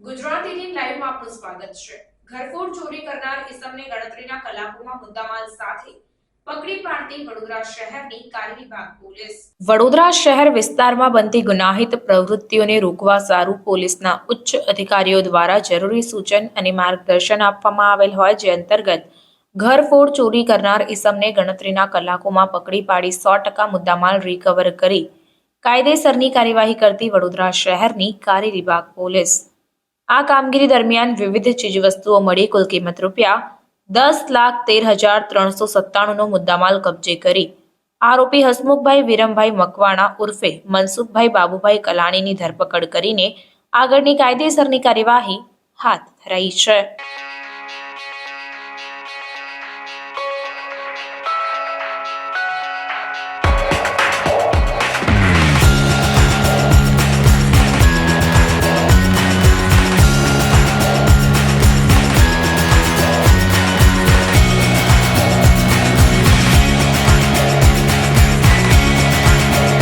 વડોદરા વડોદરા શહેર વિસ્તારમાં બનતી ગુનાહિત પ્રવૃત્તિઓને રોકવા સારું પોલીસના ઉચ્ચ અધિકારીઓ દ્વારા જરૂરી સૂચન અને માર્ગદર્શન આપવામાં આવેલ હોય જે અંતર્ગત ઘરફોડ ચોરી કરનાર ઇસમને ગણતરીના કલાકોમાં પકડી પાડી સો ટકા મુદ્દામાલ રિકવર કરી કાયદેસરની કાર્યવાહી કરતી વડોદરા શહેરની કાર્ય વિભાગ પોલીસ. આ કામગીરી દરમિયાન વિવિધ ચીજવસ્તુઓ મળી કુલ કિંમત રૂપિયા દસ લાખ તેર હજાર ત્રણસો સત્તાણુંનો મુદ્દામાલ કબજે કરી. આરોપી હસમુખભાઈ વિરમભાઈ મકવાણા ઉર્ફે મનસુખભાઈ બાબુભાઈ કલાણીની ધરપકડ કરીને આગળની કાયદેસરની કાર્યવાહી હાથ ધરાઈ છે.